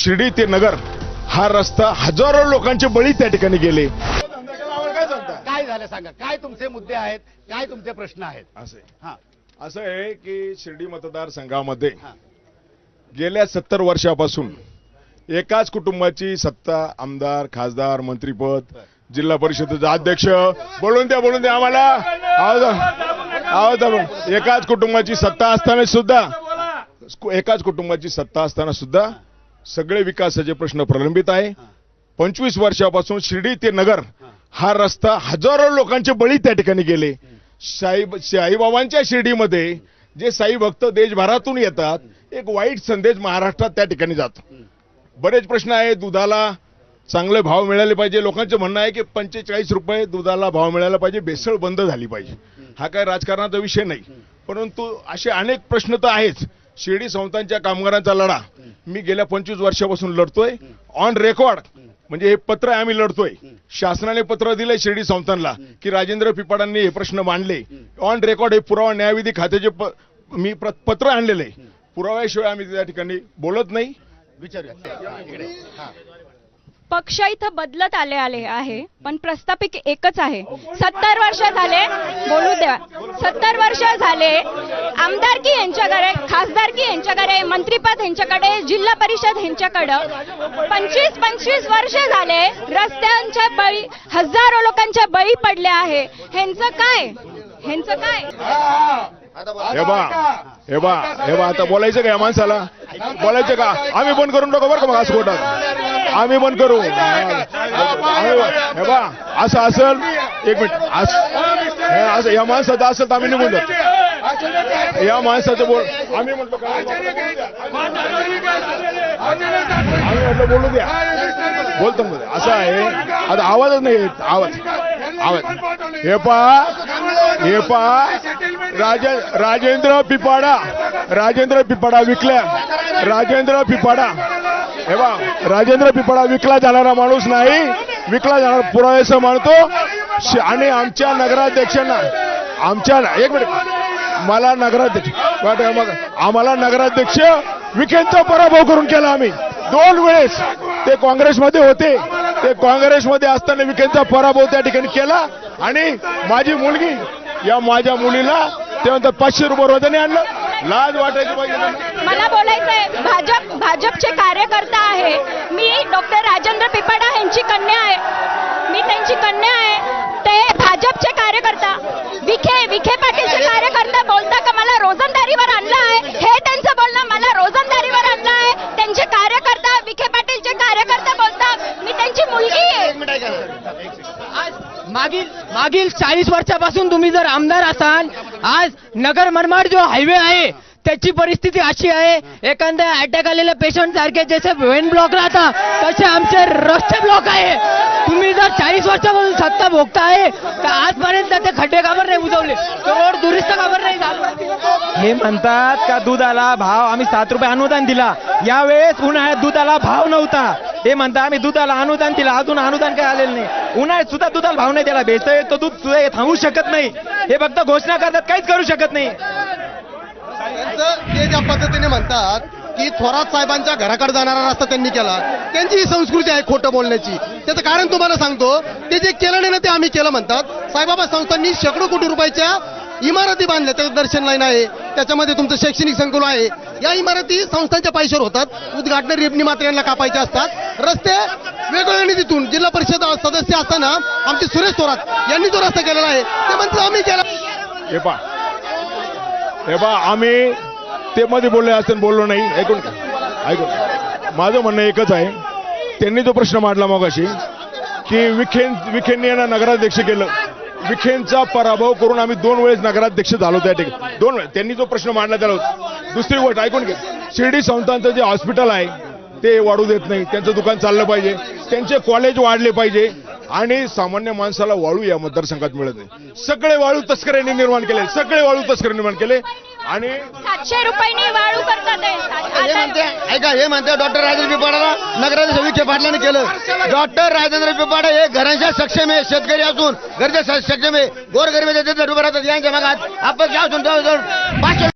शिर्डी ते नगर हा रस्ता हजारो लोकांचे बळी त्या ठिकाणी गेले काय झालं सांगा काय तुमचे मुद्दे आहेत काय तुमचे प्रश्न आहेत असं. हा असं आहे की शिर्डी मतदारसंघामध्ये. गेल्या सत्तर वर्षापासून एकाच कुटुंबाची सत्ता आमदार खासदार मंत्रीपद जिल्हा परिषदेचा अध्यक्ष बोलून द्या बोलून द्या आम्हाला आवाज आवाज दाबून. एकाच कुटुंबाची सत्ता असताना सुद्धा एकाच कुटुंबाची सत्ता असताना सुद्धा सगळे विकासाचे प्रश्न प्रलंबित आहे. पंचवीस वर्षापासून शिर्डी ते नगर हा. रस्ता हजारो लोकांचे बळी त्या ठिकाणी गेले. साई साईबाबांच्या शिर्डीमध्ये जे साई भक्त देशभरातून येतात एक वाईट संदेश महाराष्ट्रात त्या ठिकाणी जातो. बरेच प्रश्न आहेत दुधाला चांगले भाव मिळाले पाहिजे. लोकांचं म्हणणं आहे की पंचेचाळीस रुपये दुधाला भाव मिळाला पाहिजे भेसळ बंद झाली पाहिजे. हा काय राजकारणाचा विषय नाही. परंतु असे अनेक प्रश्न तर आहेच. शिर्डी संस्थांच्या कामगारांचा लढा. मी गेल्या पंचवीस वर्षापासून लढतोय. ऑन रेकॉर्ड म्हणजे हे पत्र आम्ही लढतोय. शासनाने पत्र दिलंय शिर्डी संस्थांना की राजेंद्र पिपाडांनी हे प्रश्न मांडले. ऑन रेकॉर्ड हे पुरावा न्यायविधी खात्याचे प- मी प्र- पत्र आणलेलं. आहे पुराव्याशिवाय आम्ही त्या ठिकाणी बोलत नाही. विचारूया. हा. पक्ष इथं बदलत आले आले आहे पण प्रस्थापित एकच आहे. सत्तर वर्ष झाले बोलू द्या. सत्तर वर्ष झाले आमदारकी यांच्याकडे खासदारकी यांच्याकडे मंत्रीपद यांच्याकडे जिल्हा परिषद यांच्याकडं पंचवीस पंचवीस वर्ष झाले रस्त्यांच्या बळी हजारो लोकांच्या बळी पडले आहे. ह्यांचं काय? ह्यांचं काय? हे बा हे बा हे बा आता बोलायचं का या माणसाला? बोलायचं का? आम्ही बंद करून टाकू बरं का मग असं कोर्टात आम्ही बंद करू. हे बा असं असेल एक मिनिट. असं या माणसाचं असेल तर आम्ही निघून जातो या माणसाचं बोल आम्ही म्हणतो आम्ही म्हटलं बोलू द्या. बोलतो मध्ये असं आहे. आता आवाजच नाही आवाज हे पहा हे पा राजे राजेंद्र पिपाडा राजेंद्र पिपाडा विकल्या. राजेंद्र पिपाडा. हे बा राजेंद्र पिपाडा विकला जाणारा माणूस नाही. विकला जाणारा पुरावेसं मानतो. श- आणि आमच्या नगराध्यक्षांना आमच्या एक मिनिट. मला नगराध्यक्ष वाट मग आम्हाला नगराध्यक्ष विखेंचा पराभव करून केला आम्ही. दोन वेळेस ते काँग्रेसमध्ये होते. ते काँग्रेसमध्ये असताना विखेंचा पराभव त्या ठिकाणी केला. आणि माझी मुलगी या माझ्या मुलीला ते म्हणतात पाचशे रुपये रोजाने आणलं. लाज वाटायची पाहिजे मला बोलायचंय भाजप भाजपचे कार्यकर्ता आहे मी डॉक्टर राजेंद्र पिपाडा यांची कन्या आहे मी त्यांची कन्या आहे ते भाजपचे कार्यकर्ता विखे विखे पाटीलचे कार्यकर्ता बोलता का मला रोजंदारीवर आणलं आहे हे त्यांचं बोलणं मला रोजंदारीवर आणलं आहे त्यांचे कार्यकर्ता विखे पाटीलचे कार्यकर्ता बोलतात मी त्यांची मुलगी आज मागील मागील चाळीस वर्षापासून तुम्ही जर आमदार असाल आज नगर मनमाड जो हायवे आहे त्याची परिस्थिती अशी आहे एखाद्या अटॅक आलेल्या पेशंट सारखे जसे वेन ब्लॉक राहता तसे आमचे रस्ते ब्लॉक आहे. तुम्ही जर चाळीस वर्षापासून सत्ता भोगता आहे तर आजपर्यंत ते खड्डे काबर नाही बुजवले रोड दुरुस्त काबर हे म्हणतात का दुधाला भाव आम्ही सात रुपये अनुदान दिला. यावेळेस उन्हाळ्यात दुधाला भाव नव्हता. हे म्हणता आम्ही दुधाला अनुदान दिला. अजून अनुदान काही आलेलं नाही. उन्हाळ्यात सुद्धा दुधाला भाव नाही दिला भेसळ तो दूध सुद्धा थांबू शकत नाही. हे फक्त घोषणा करतात काहीच करू शकत नाही. ते ज्या पद्धतीने म्हणतात की थोरात साहेबांच्या घराकडे जाणारा रस्ता त्यांनी केला. त्यांची ही संस्कृती आहे खोटं बोलण्याची. त्याचं कारण तुम्हाला सांगतो ते जे केलं नाही ना ते आम्ही केलं म्हणतात. साईबाबा संस्थांनी शेकडो कोटी रुपयाच्या इमारती बांधल्या त्याचं दर्शन लाईन आहे. त्याच्यामध्ये तुमचं शैक्षणिक संकुल आहे. या इमारती संस्थांच्या पैशावर होतात. उद्घाटन रेपणी मात्र यांना कापायचे असतात. रस्ते वेगवेगळ्या निधीतून जिल्हा परिषद सदस्य असताना आमचे सुरेश थोरात यांनी जो रस्ता केलेला आहे ते म्हणजे आम्ही केला. हे पा हे पा आम्ही ते मध्ये बोलले असते बोललो नाही. ऐकून ऐकून माझं म्हणणं एकच आहे. त्यांनी जो प्रश्न मांडला मगाशी की विखेन विखेंनी यांना नगराध्यक्ष केलं. विखेंचा पराभव करून आम्ही दोन वेळेस नगराध्यक्ष झालो त्या ठिकाणी. दोन वेळेस. त्यांनी जो प्रश्न मांडला त्याला दुसरी गोष्ट ऐकून घ्या. शिर्डी संस्थांचं जे हॉस्पिटल आहे ते वाढू देत नाही. त्यांचं दुकान चाललं पाहिजे. त्यांचे कॉलेज वाढले पाहिजे. आणि सामान्य माणसाला वाळू या मतदारसंघात मिळत नाही. सगळे वाळू तस्कऱ्यांनी निर्माण केले. सगळे वाळू तस्करी निर्माण केले. आणि सातशे रुपयांनी वाळू करतात. हे. म्हणते ऐका हे म्हणते डॉक्टर राजेंद्र पिपाडाला नगराध्यक्ष विखे पाटलाने केलं. डॉक्टर राजेंद्र पिपाडा हे घरांच्या सक्षम आहे शेतकरी असून. घरच्या सक्षम आहे. गोरगरिबाच्या तिथे उभे राहतात यांच्या भागात अपक्ष असून जवळजवळ